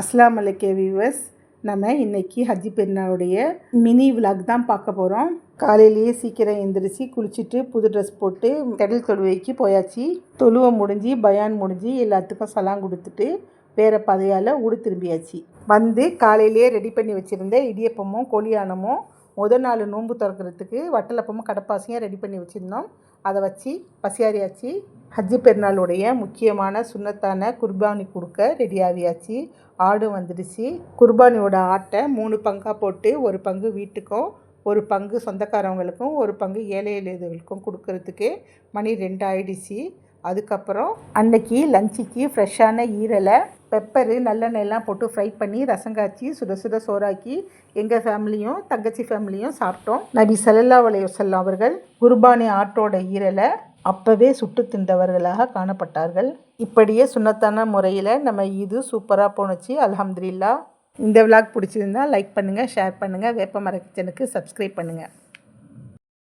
அஸ்லாம் அலைக்கே வியூவர்ஸ் நம்ம இன்னைக்கு ஹஜ்ஜி பெருநாளுடைய மினி விலாக் தான் பார்க்க போகிறோம் காலையிலேயே சீக்கிரம் எந்திரிச்சு குளிச்சுட்டு புது ட்ரெஸ் போட்டு கடல் தொழுவைக்கு போயாச்சு. தொழுவை முடிஞ்சு பயான் முடிஞ்சு எல்லாத்துக்கும் சலாம் கொடுத்துட்டு வேறு பதையால் ஊடு திரும்பியாச்சு. வந்து காலையிலேயே ரெடி பண்ணி வச்சுருந்த இடியப்பமும் கோழியானமும் முதல் நாள் நோன்பு திறக்கிறதுக்கு வட்டலப்பமும் கடப்பாசியும் ரெடி பண்ணி வச்சுருந்தோம். அதை வச்சு பசியாரியாச்சு. ஹஜ்ஜி பெருநாளுடைய முக்கியமான சுண்ணத்தான குர்பானி கொடுக்க ரெடியாகியாச்சு. ஆடு வந்துடுச்சு. குர்பானியோட ஆட்டை மூணு பங்காக போட்டு ஒரு பங்கு வீட்டுக்கும் ஒரு பங்கு சொந்தக்காரவங்களுக்கும் ஒரு பங்கு ஏழை எளியவர்களுக்கும் கொடுக்கறதுக்கு மணி ரெண்டு ஆயிடுச்சு அதுக்கப்புறம் அன்னைக்கு லஞ்சுக்கு ஃப்ரெஷ்ஷான ஈரலை பெப்பரு நல்லெண்ணெய்லாம் போட்டு ஃப்ரை பண்ணி ரசம் காய்ச்சி சுட சுட சோறாக்கி எங்கள் ஃபேமிலியும் தங்கச்சி ஃபேமிலியும் சாப்பிட்டோம். நபி சல்லல்லா வலையுசல்லாம் அவர்கள் குர்பானி ஆட்டோட ஈரலை அப்போவே சுட்டு தின்றவர்களாக காணப்பட்டார்கள். இப்படியே சுண்ணத்தான முறையில் நம்ம இது சூப்பராக போணுச்சு. அலமதுல்லா இந்த விளாக் பிடிச்சிருந்தா லைக் பண்ணுங்கள் ஷேர் பண்ணுங்கள் வேப்ப மர கிச்சனுக்கு சப்ஸ்கிரைப் பண்ணுங்கள்